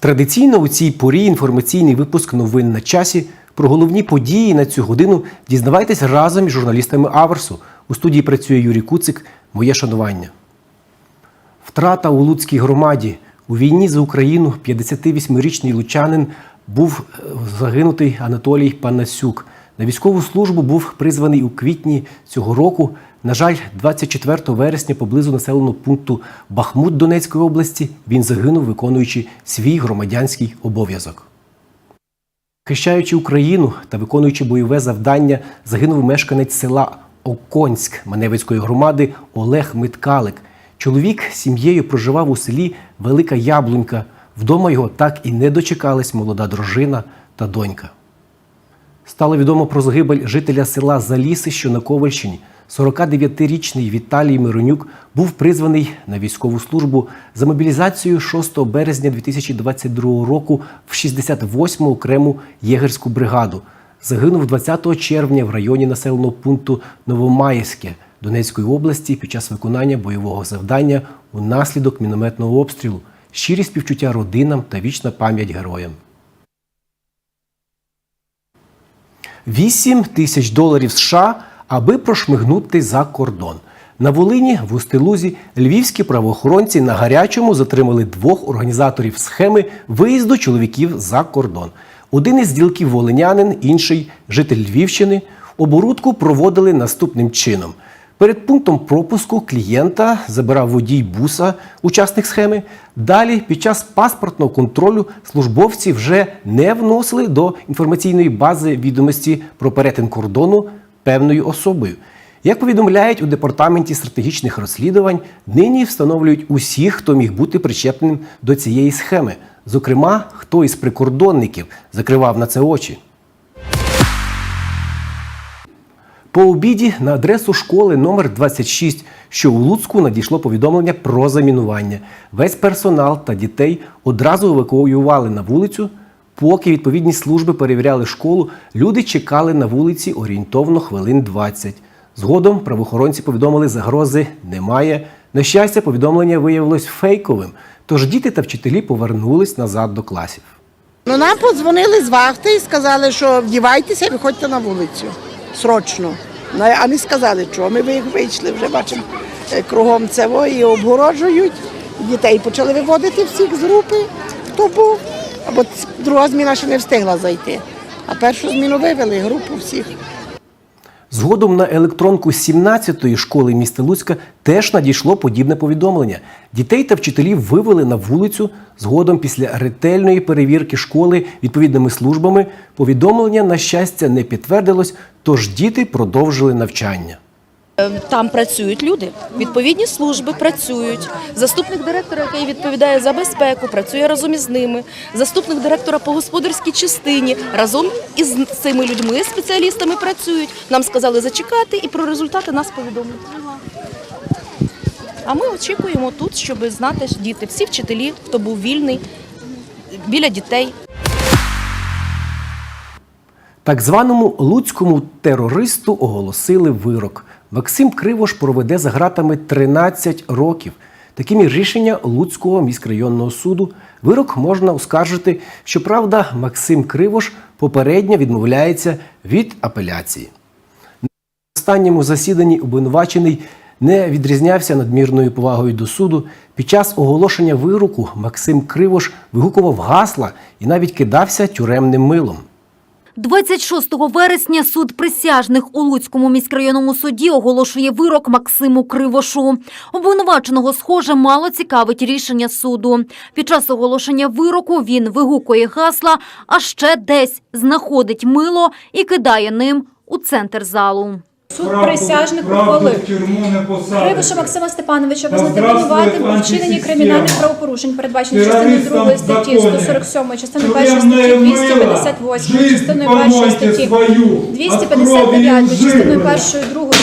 Традиційно у цій порі інформаційний випуск новин на часі. Про головні події на цю годину дізнавайтесь разом із журналістами Аверсу. У студії працює Юрій Куцик. Моє шанування. Втрата у Луцькій громаді. У війні за Україну 58-річний лучанин був е, загинутий Анатолій Панасюк. На військову службу був призваний у квітні цього року. На жаль, 24 вересня поблизу населеного пункту Бахмут Донецької області він загинув, виконуючи свій громадянський обов'язок. Захищаючи Україну та виконуючи бойове завдання, загинув мешканець села Оконськ Маневицької громади Олег Миткалик. Чоловік з сім'єю проживав у селі Велика Яблунька. Вдома його так і не дочекались молода дружина та донька. Стало відомо про загибель жителя села Заліси, що на Ковальщині. 49-річний Віталій Миронюк був призваний на військову службу за мобілізацією 6 березня 2022 року в 68-му окрему єгерську бригаду. Загинув 20 червня в районі населеного пункту Новомаївське Донецької області під час виконання бойового завдання унаслідок мінометного обстрілу. Щирі співчуття родинам та вічна пам'ять героям. 8 тисяч доларів США, аби прошмигнути за кордон. На Волині в Устилузі львівські правоохоронці на гарячому затримали двох організаторів схеми виїзду чоловіків за кордон. Один із ділків волинянин, інший житель Львівщини. Оборудку проводили наступним чином. Перед пунктом пропуску клієнта забирав водій буса, учасник схеми. Далі, під час паспортного контролю, службовці вже не вносили до інформаційної бази відомості про перетин кордону певною особою. Як повідомляють у департаменті стратегічних розслідувань, нині встановлюють усіх, хто міг бути причепленим до цієї схеми. Зокрема, хто із прикордонників закривав на це очі. По обіді на адресу школи номер 26, що у Луцьку надійшло повідомлення про замінування. Весь персонал та дітей одразу евакуювали на вулицю. Поки відповідні служби перевіряли школу, люди чекали на вулиці орієнтовно хвилин 20. Згодом правоохоронці повідомили, загрози немає. На щастя, повідомлення виявилось фейковим, тож діти та вчителі повернулись назад до класів. Ну, нам подзвонили з вахти і сказали, що вдівайтеся виходьте на вулицю. Срочно. Ну, А не сказали, чого. Ми ви- вийшли, вже бачимо е, кругом цього і обгороджують. Дітей почали виводити всіх з групи, хто був. Або друга зміна ще не встигла зайти. А першу зміну вивели групу всіх. Згодом на електронку 17-ї школи міста Луцька теж надійшло подібне повідомлення. Дітей та вчителів вивели на вулицю. Згодом, після ретельної перевірки школи відповідними службами, повідомлення, на щастя, не підтвердилось, тож діти продовжили навчання. Там працюють люди, відповідні служби працюють. Заступник директора, який відповідає за безпеку, працює разом із ними. Заступник директора по господарській частині разом із цими людьми, спеціалістами працюють. Нам сказали зачекати і про результати нас повідомлять. А ми очікуємо тут, щоб знати діти, всі вчителі, хто був вільний біля дітей. Так званому луцькому терористу оголосили вирок. Максим Кривош проведе за ґратами 13 років. Таким є рішення Луцького міськрайонного суду. Вирок можна оскаржити. Щоправда, Максим Кривош попередньо відмовляється від апеляції. На останньому засіданні обвинувачений не відрізнявся надмірною повагою до суду. Під час оголошення вироку Максим Кривош вигукував гасла і навіть кидався тюремним милом. 26 вересня суд присяжних у Луцькому міськрайонному суді оголошує вирок Максиму Кривошу. Обвинуваченого, схоже, мало цікавить рішення суду. Під час оголошення вироку він вигукує гасла, а ще десь знаходить мило і кидає ним у центр залу. Суд присяжних ухвалив. Кривоша Максима Степановича визнати винуватим у вчиненні кримінальних правопорушень, передбачених частиною 2 статті 147, частиною 1 статті 258, частиною 1 статті 259, частиною 1 2 статті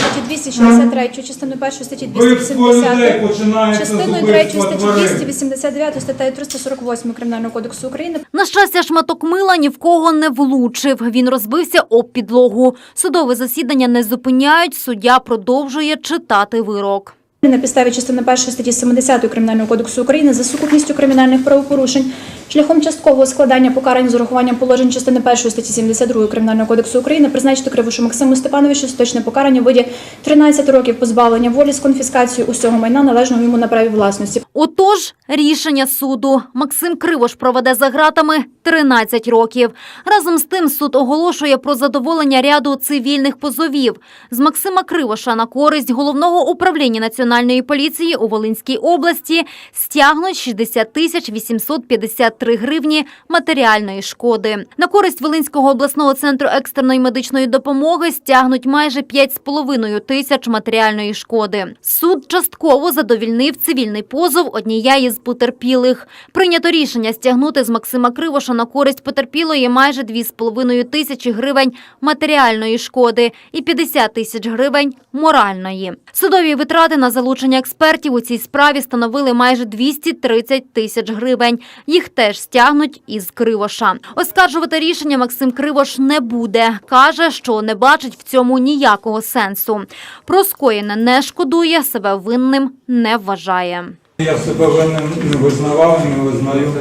263, частину 1 статті 280, частиною 3 статті 289, статтею 348 Кримінального кодексу України На щастя, шматок мила ні в кого не влучив. Він розбився об підлогу. Судове засідання не зупиняють. Суддя продовжує читати вирок. На підставі частини 1 статті 70 Кримінального кодексу України за сукупністю кримінальних правопорушень шляхом часткового складання покарань з урахуванням положень частини 1 статті 72 Кримінального кодексу України призначити Кривушу Максиму Степановичу остаточне покарання в виді 13 років позбавлення волі з конфіскацією усього майна належного йому на праві власності. Отож, рішення суду. Максим Кривош проведе за ґратами 13 років. Разом з тим суд оголошує про задоволення ряду цивільних позовів. З Максима Кривоша на користь головного управління національної поліції у Волинській області стягнуть 60 тисяч 853 гривні матеріальної шкоди. На користь Волинського обласного центру екстреної медичної допомоги стягнуть майже 5,5 тисяч матеріальної шкоди. Суд частково задовільнив цивільний позов однієї з потерпілих. Прийнято рішення стягнути з Максима Кривоша на користь потерпілої майже 2,5 тисячі гривень матеріальної шкоди і 50 тисяч гривень моральної. Судові витрати на залучення експертів у цій справі становили майже 230 тисяч гривень. Їх теж стягнуть із Кривоша. Оскаржувати рішення Максим Кривош не буде. Каже, що не бачить в цьому ніякого сенсу. Про скоєне не шкодує, себе винним не вважає. Я себе винним не визнавав не визнаю.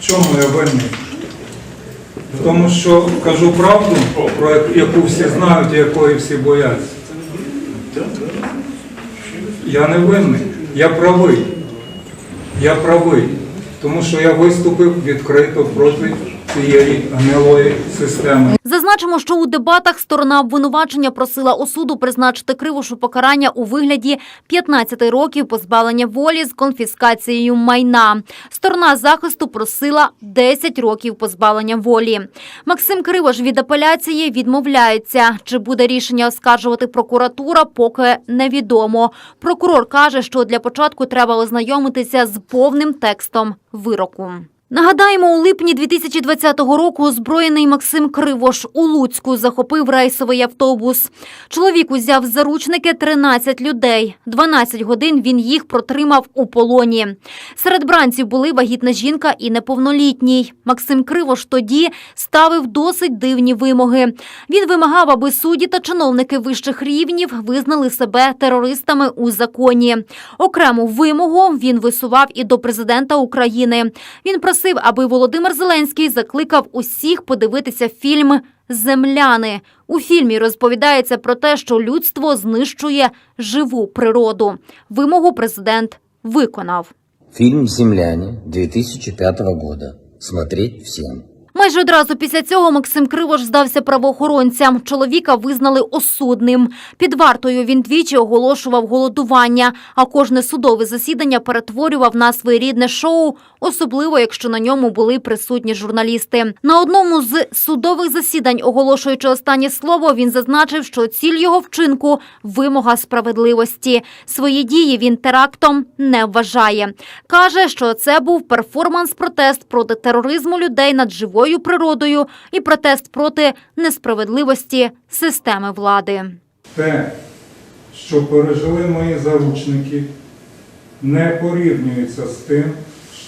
В чому я винний? В тому, що кажу правду, про яку всі знають і якої всі бояться. Я не винний, я правий. Я правий, тому що я виступив відкрито проти цієї гнилої системи. Зазначимо, що у дебатах сторона обвинувачення просила у суду призначити Кривошу покарання у вигляді 15 років позбавлення волі з конфіскацією майна. Сторона захисту просила 10 років позбавлення волі. Максим Кривош від апеляції відмовляється. Чи буде рішення оскаржувати прокуратура, поки невідомо. Прокурор каже, що для початку треба ознайомитися з повним текстом вироку. Нагадаємо, у липні 2020 року озброєний Максим Кривош у Луцьку захопив рейсовий автобус. Чоловік узяв заручники 13 людей. 12 годин він їх протримав у полоні. Серед бранців були вагітна жінка і неповнолітній. Максим Кривош тоді ставив досить дивні вимоги. Він вимагав, аби судді та чиновники вищих рівнів визнали себе терористами у законі. Окрему вимогу він висував і до президента України. Він просив, аби Володимир Зеленський закликав усіх подивитися фільм Земляни. У фільмі розповідається про те, що людство знищує живу природу. Вимогу президент виконав. Фільм Земляни 2005 года. Смотреть всем. Майже одразу після цього Максим Кривош здався правоохоронцям. Чоловіка визнали осудним. Під вартою він двічі оголошував голодування, а кожне судове засідання перетворював на своєрідне шоу, особливо якщо на ньому були присутні журналісти. На одному з судових засідань, оголошуючи останнє слово, він зазначив, що ціль його вчинку вимога справедливості. Свої дії він терактом не вважає. Каже, що це був перформанс-протест проти тероризму людей над живою природою і протест проти несправедливості системи влади. Те, що пережили мої заручники, не порівнюється з тим,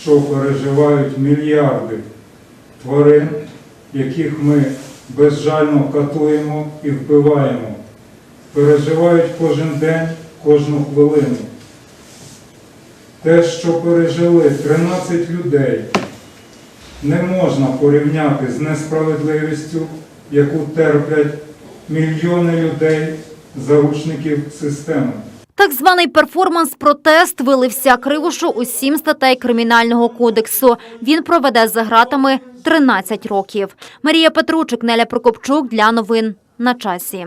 що переживають мільярди тварин, яких ми безжально катуємо і вбиваємо, переживають кожен день, кожну хвилину. Те, що пережили 13 людей, не можна порівняти з несправедливістю, яку терплять мільйони людей, заручників системи. Так званий перформанс-протест вилився кривошу у сім статей Кримінального кодексу. Він проведе за гратами 13 років. Марія Петручик, Неля Прокопчук для новин на часі.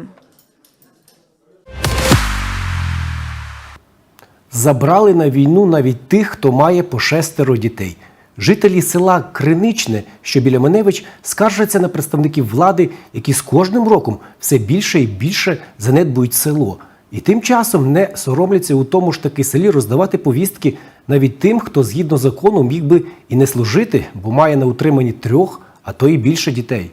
Забрали на війну навіть тих, хто має по шестеро дітей. Жителі села Криничне, що біля Маневич, скаржаться на представників влади, які з кожним роком все більше і більше занедбують село. І тим часом не соромляться у тому ж таки селі роздавати повістки навіть тим, хто згідно закону міг би і не служити, бо має на утриманні трьох, а то і більше дітей.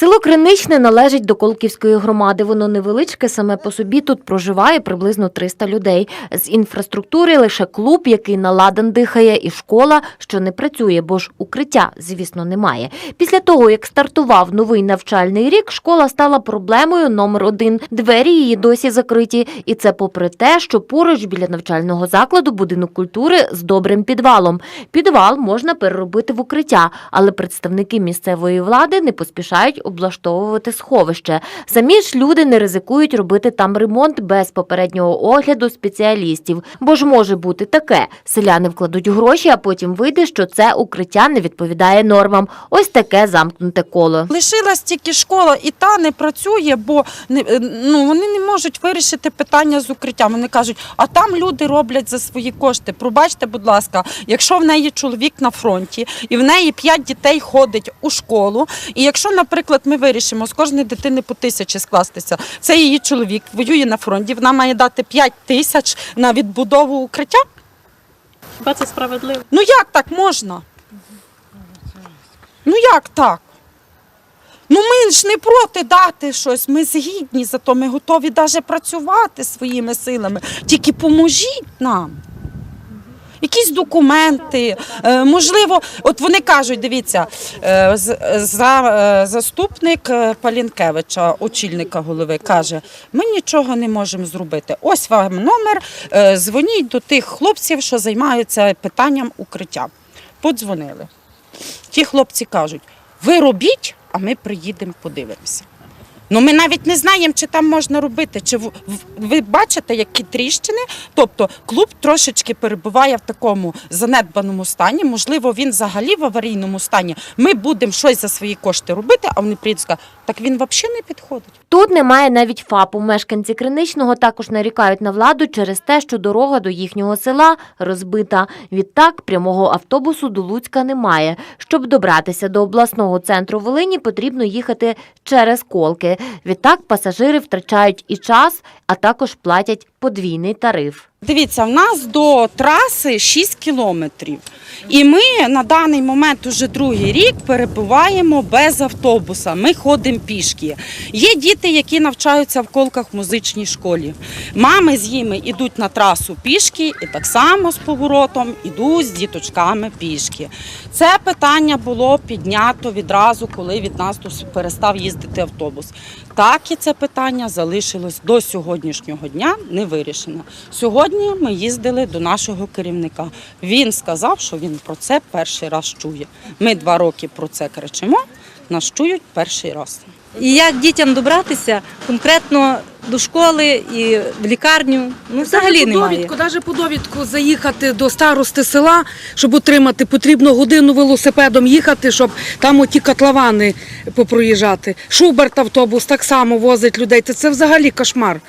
Село Криничне належить до Колківської громади. Воно невеличке, саме по собі тут проживає приблизно 300 людей. З інфраструктури лише клуб, який на ладан дихає, і школа, що не працює, бо ж укриття, звісно, немає. Після того, як стартував новий навчальний рік, школа стала проблемою номер один. Двері її досі закриті, і це попри те, що поруч біля навчального закладу будинок культури з добрим підвалом. Підвал можна переробити в укриття, але представники місцевої влади не поспішають облаштовувати сховище. Самі ж люди не ризикують робити там ремонт без попереднього огляду спеціалістів. Бо ж може бути таке: селяни вкладуть гроші, а потім вийде, що це укриття не відповідає нормам. Ось таке замкнуте коло. Лишилась тільки школа, і та не працює, бо е, ну, вони не можуть вирішити питання з укриттям. Вони кажуть, а там люди роблять за свої кошти. Пробачте, будь ласка, якщо в неї чоловік на фронті і в неї п'ять дітей ходить у школу, і якщо, наприклад, ми вирішимо з кожної дитини по тисячі скластися, це її чоловік воює на фронті, вона має дати 5 тисяч на відбудову укриття. Хіба це справедливо? Ну як так можна? Ну як так? Ну ми ж не проти дати щось, ми згідні, зато ми готові навіть працювати своїми силами. Тільки поможіть нам. Якісь документи, е, можливо, от вони кажуть, дивіться, е, за, е, заступник Палінкевича, очільника голови, каже: ми нічого не можемо зробити. Ось вам номер, дзвоніть до тих хлопців, що займаються питанням укриття. Подзвонили. Ті хлопці кажуть: ви робіть, а ми приїдемо, подивимося. Ну, ми навіть не знаємо, чи там можна робити. Чи ви бачите, які тріщини? Тобто клуб трошечки перебуває в такому занедбаному стані. Можливо, він взагалі в аварійному стані. Ми будемо щось за свої кошти робити, а вони приїдуть і скажуть, так він взагалі не підходить. Тут немає навіть ФАПу. Мешканці Криничного також нарікають на владу через те, що дорога до їхнього села розбита. Відтак прямого автобусу до Луцька немає. Щоб добратися до обласного центру Волині, потрібно їхати через колки. Відтак пасажири втрачають і час, а також платять подвійний тариф. Дивіться, в нас до траси 6 кілометрів. І ми на даний момент уже другий рік перебуваємо без автобуса. Ми ходимо пішки. Є діти, які навчаються в колках в музичній школі. Мами з ними йдуть на трасу пішки і так само з поворотом йдуть з діточками пішки. Це питання було піднято відразу, коли від нас перестав їздити автобус. Так і це питання залишилось до сьогоднішнього дня не вирішено. Сьогодні ми їздили до нашого керівника. Він сказав, що він про це перший раз чує. Ми два роки про це кричимо, нас чують перший раз. І як дітям добратися конкретно до школи і в лікарню, ну взагалі по немає. довідку, навіть по довідку заїхати до старости села, щоб отримати, потрібно годину велосипедом їхати, щоб там оті котловани попроїжджати. Шуберт автобус так само возить людей. Це, це взагалі кошмар.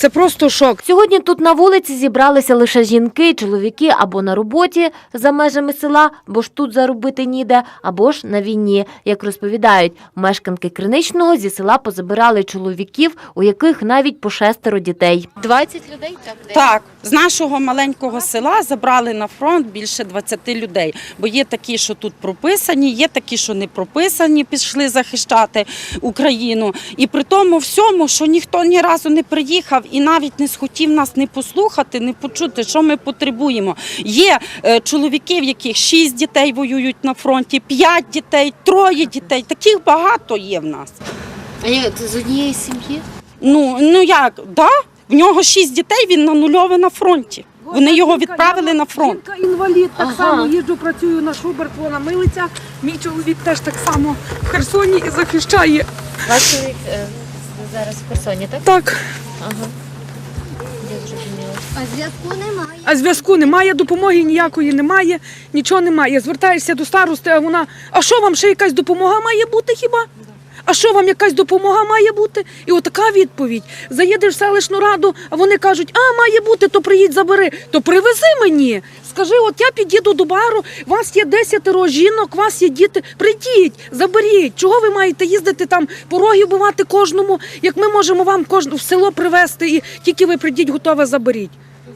Це просто шок. Сьогодні тут на вулиці зібралися лише жінки, чоловіки або на роботі за межами села, бо ж тут заробити ніде, або ж на війні. Як розповідають, мешканки Криничного зі села позабирали чоловіків, у яких навіть по шестеро дітей. 20 людей так Так, з нашого маленького села забрали на фронт більше 20 людей. Бо є такі, що тут прописані, є такі, що не прописані, пішли захищати Україну. І при тому всьому, що ніхто ні разу не приїхав і навіть не схотів нас не послухати, не почути, що ми потребуємо. Є е, чоловіки, в яких 6 дітей воюють на фронті, 5 дітей, троє дітей. Таких багато є в нас. А як з однієї сім'ї? Ну, ну як, да? В нього шість дітей, він на нульове на фронті. Вони його відправили на фронт. Жінка інвалід, так Ага. само їжджу, працюю на Шуберт, вона милиця. Мій чоловік теж так само в Херсоні і захищає. Ваш чоловік е, зараз в Херсоні, так? Так, Ага. Я зрозуміла. а зв'язку немає, допомоги ніякої немає, нічого немає. Звертаєшся до старости, а вона, а що вам ще якась допомога має бути хіба? А що вам якась допомога має бути? І отака відповідь. Заїдеш в селищну раду, а вони кажуть, а має бути, то приїдь забери, то привези мені. Скажи, от я під'їду до бару, у вас є десятеро жінок, у вас є діти. Прийдіть, заберіть. Чого ви маєте їздити там, пороги бувати кожному, як ми можемо вам кожну в село привезти, і тільки ви прийдіть, готове заберіть.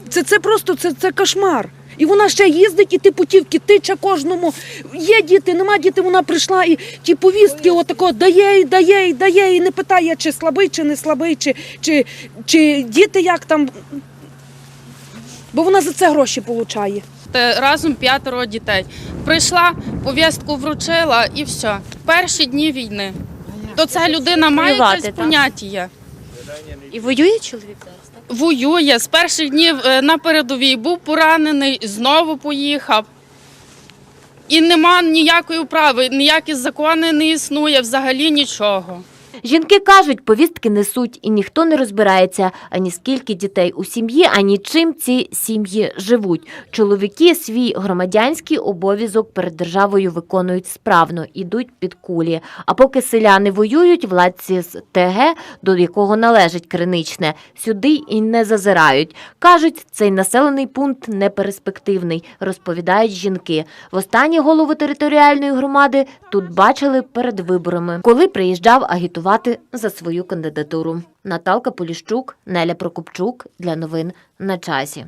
Це, це просто це, це кошмар. І вона ще їздить, і ті путівки тиче кожному. Є діти, нема діти, вона прийшла і ті повістки отако дає, і дає, і дає, і не питає, чи слабий, чи не слабий, чи, чи, чи діти як там. Бо вона за це гроші отримує. разом п'ятеро дітей. Прийшла, повістку вручила і все. Перші дні війни. То ця людина має якесь поняття. І воює чоловік? Воює з перших днів е, на передовій, був поранений, знову поїхав. І нема ніякої управи, ніякі закони не існує, взагалі нічого. Жінки кажуть, повістки несуть, і ніхто не розбирається, ані скільки дітей у сім'ї, ані чим ці сім'ї живуть. Чоловіки свій громадянський обов'язок перед державою виконують справно, ідуть під кулі. А поки селяни воюють, владці з ТГ, до якого належить криничне, сюди і не зазирають. Кажуть, цей населений пункт неперспективний, розповідають жінки. Востаннє голову територіальної громади тут бачили перед виборами, коли приїжджав агітувати за свою кандидатуру. Наталка Поліщук, Неля Прокопчук для новин на часі.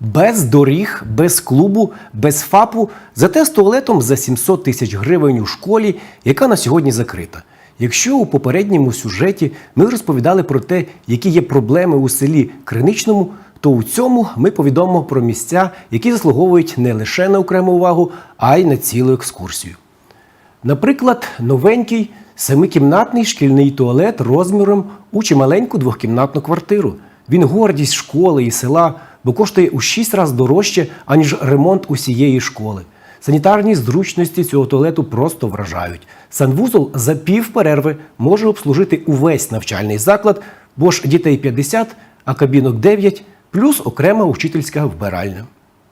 Без доріг, без клубу, без ФАПу, зате з туалетом за 700 тисяч гривень у школі, яка на сьогодні закрита. Якщо у попередньому сюжеті ми розповідали про те, які є проблеми у селі Криничному, то у цьому ми повідомимо про місця, які заслуговують не лише на окрему увагу, а й на цілу екскурсію. Наприклад, новенький семикімнатний шкільний туалет розміром у чималеньку двохкімнатну квартиру. Він гордість школи і села, бо коштує у 6 разів дорожче, аніж ремонт усієї школи. Санітарні зручності цього туалету просто вражають. Санвузол за пів перерви може обслужити увесь навчальний заклад, бо ж дітей 50, а кабінок 9, плюс окрема учительська вбиральня.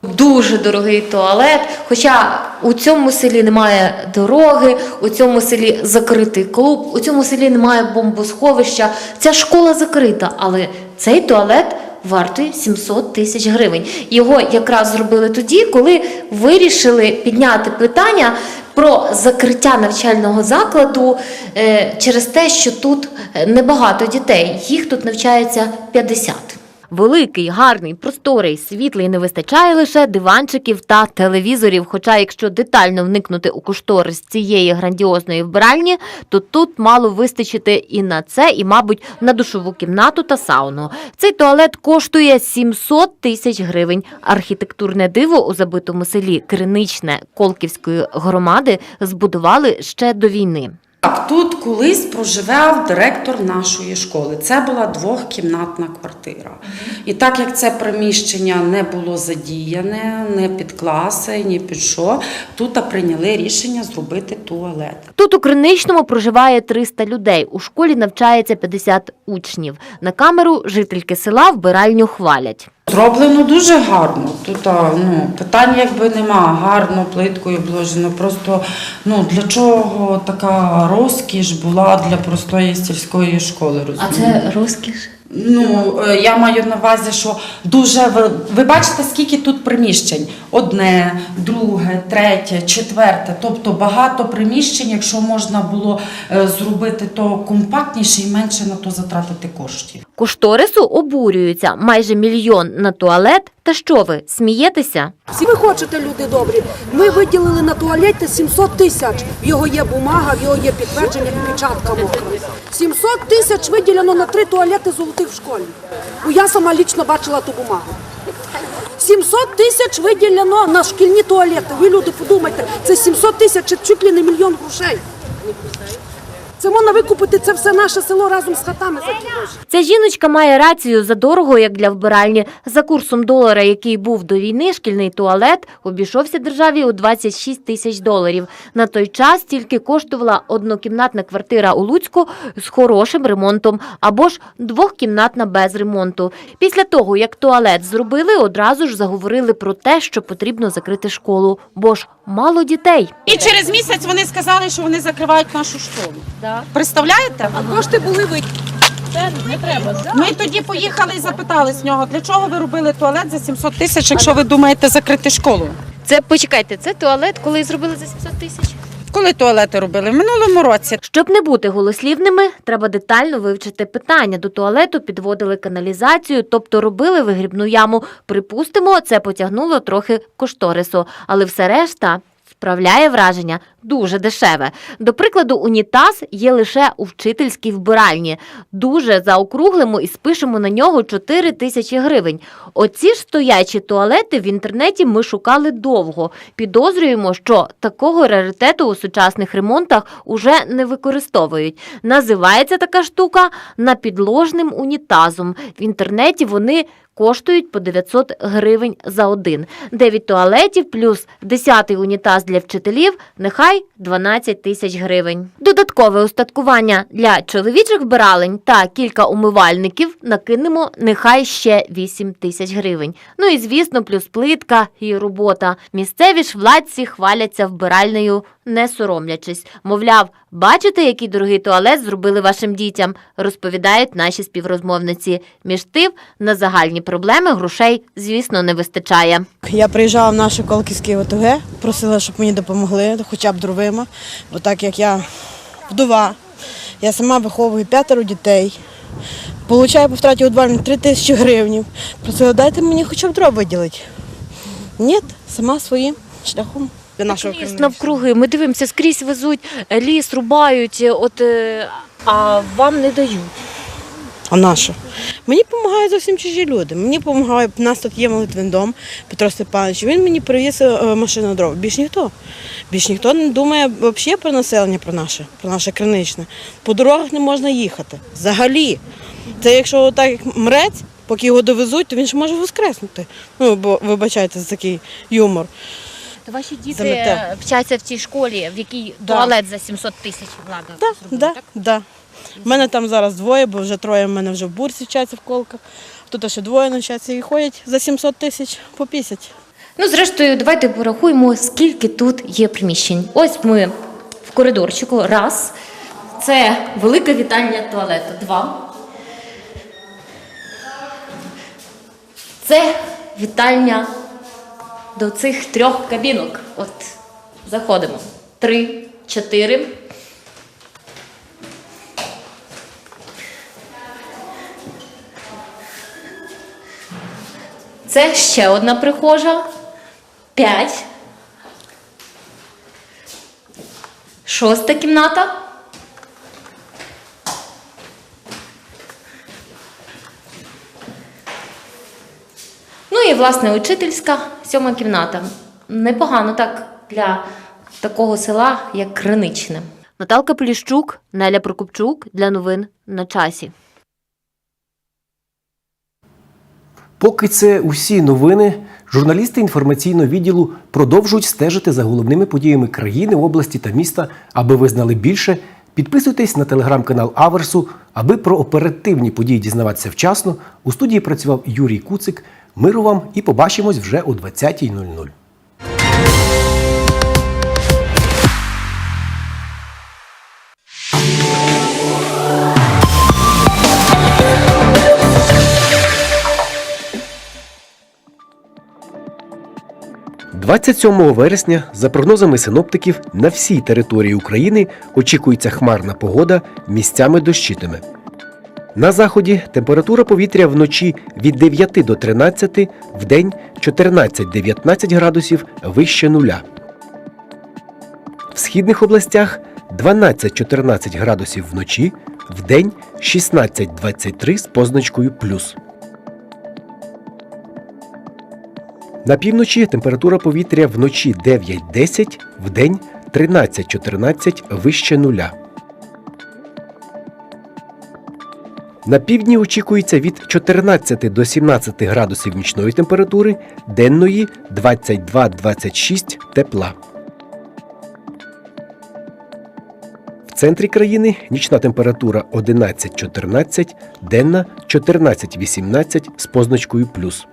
Дуже дорогий туалет. Хоча у цьому селі немає дороги, у цьому селі закритий клуб, у цьому селі немає бомбосховища. Ця школа закрита, але цей туалет вартує 700 тисяч гривень. Його якраз зробили тоді, коли вирішили підняти питання про закриття навчального закладу е, через те, що тут е, небагато дітей. Їх тут навчається 50. Великий, гарний, просторий, світлий не вистачає лише диванчиків та телевізорів. Хоча, якщо детально вникнути у кошторис цієї грандіозної вбиральні, то тут мало вистачити і на це, і, мабуть, на душову кімнату та сауну. Цей туалет коштує 700 тисяч гривень. Архітектурне диво у забитому селі Криничне Колківської громади збудували ще до війни. Так, тут колись проживав директор нашої школи. Це була двохкімнатна квартира. І так як це приміщення не було задіяне, не під класи, ні під що, тут прийняли рішення зробити туалет. Тут у Криничному проживає 300 людей. У школі навчається 50 учнів. На камеру жительки села вбиральню хвалять. Зроблено дуже гарно. Тут ну, питань якби нема. Гарно плиткою обложено. Просто ну, для чого така розкіш була для простої сільської школи? розумієте? розкіш. Ну, е, я маю на увазі, що дуже ви, бачите, скільки тут приміщень: одне, друге, третє, четверте. Тобто багато приміщень, якщо можна було е, зробити то компактніше і менше на то затратити коштів. Кошторису обурюються майже мільйон на туалет. Та що ви смієтеся? Всі ви хочете, люди добрі. Ми виділили на туалеті 700 тисяч. В його є бумага, в його є підтвердження, печатка мокра. 700 тисяч виділено на три туалети золотих в школі. Бо я сама лічно бачила ту бумагу. 700 тисяч виділено на шкільні туалети. Ви люди подумайте, це 700 тисяч, чуть ли не мільйон грошей. Це можна викупити це все наше село разом з хатами. Ця жіночка має рацію за дорого, як для вбиральні. За курсом долара, який був до війни, шкільний туалет обійшовся державі у 26 тисяч доларів. На той час тільки коштувала однокімнатна квартира у Луцьку з хорошим ремонтом або ж двохкімнатна без ремонту. Після того, як туалет зробили, одразу ж заговорили про те, що потрібно закрити школу, бо ж мало дітей. І через місяць вони сказали, що вони закривають нашу школу. Представляєте? А кошти були ви. Ми тоді поїхали і запитали з нього, для чого ви робили туалет за 700 тисяч, якщо ви думаєте закрити школу. Це почекайте, це туалет, коли зробили за 700 тисяч. Коли туалети робили? В минулому році. Щоб не бути голослівними, треба детально вивчити питання. До туалету підводили каналізацію, тобто робили вигрібну яму. Припустимо, це потягнуло трохи кошторису, але все решта. Справляє враження дуже дешеве. До прикладу, унітаз є лише у вчительській вбиральні. Дуже заокруглимо і спишемо на нього 4 тисячі гривень. Оці ж стоячі туалети в інтернеті ми шукали довго. Підозрюємо, що такого раритету у сучасних ремонтах уже не використовують. Називається така штука напідложним унітазом. В інтернеті вони коштують по 900 гривень за один. 9 туалетів плюс 10 унітаз для вчителів нехай 12 тисяч гривень. Додаткове устаткування для чоловічих вбиралень та кілька умивальників накинемо нехай ще 8 тисяч гривень. Ну і звісно, плюс плитка і робота. Місцеві ж владці хваляться вбиральнею, не соромлячись. Мовляв, бачите, який дорогий туалет зробили вашим дітям, розповідають наші співрозмовниці. Між тим, на загальні проблеми грошей, звісно, не вистачає. Я приїжджала в наше Колківське ОТГ, просила, щоб мені допомогли, хоча б дровима, бо так як я вдова, я сама виховую п'ятеро дітей, получаю по втраті удвальні 3 тисячі гривень. Просила, дайте мені хоча б дров виділити. Ні, сама своїм шляхом. Для нашого Ліс навкруги, ми дивимося, скрізь везуть, ліс рубають, е, от, е, а вам не дають. А наша? Мені допомагають зовсім чужі люди. Мені допомагає, у нас тут є молитвен дом Петро Степанович. Він мені привіз е, машину дров. Більш ніхто. Більш ніхто не думає взагалі про населення, про наше, про наше криничне. По дорогах не можна їхати. Взагалі. Це якщо так як мрець, поки його довезуть, то він ж може воскреснути. Ну, бо вибачайте за такий юмор. То ваші діти Замете. вчаться в цій школі, в якій Да. туалет за 700 тисяч влада Так, зробила, да, так? да. У мене там зараз двоє, бо вже троє в мене вже в бурсі вчаться в колках. Тут ще двоє навчаться і ходять за 700 тисяч по 50. Ну, зрештою, давайте порахуємо, скільки тут є приміщень. Ось ми в коридорчику. Раз. Це велика вітальня туалету. Два. Це вітальня до цих трьох кабінок. От заходимо. Три, чотири. Це ще одна прихожа. П'ять. Шоста кімната. Ну і, власне, учительська сьома кімната. Непогано так для такого села, як Криничне. Наталка Поліщук, Неля Прокопчук для новин на часі. Поки це усі новини, журналісти інформаційного відділу продовжують стежити за головними подіями країни, області та міста. Аби ви знали більше, підписуйтесь на телеграм-канал Аверсу, аби про оперативні події дізнаватися вчасно. У студії працював Юрій Куцик. Миру вам і побачимось вже о 20.00. – 27 вересня, за прогнозами синоптиків, на всій території України очікується хмарна погода, місцями дощитиме. На заході температура повітря вночі від 9 до 13, вдень 14-19 градусів вище нуля. В східних областях 12-14 градусів вночі, вдень 16-23 з позначкою плюс. На півночі температура повітря вночі 9-10, вдень 13-14 вище нуля. На півдні очікується від 14 до 17 градусів нічної температури, денної 22-26 тепла. В центрі країни нічна температура 11-14, денна 14-18 з позначкою плюс.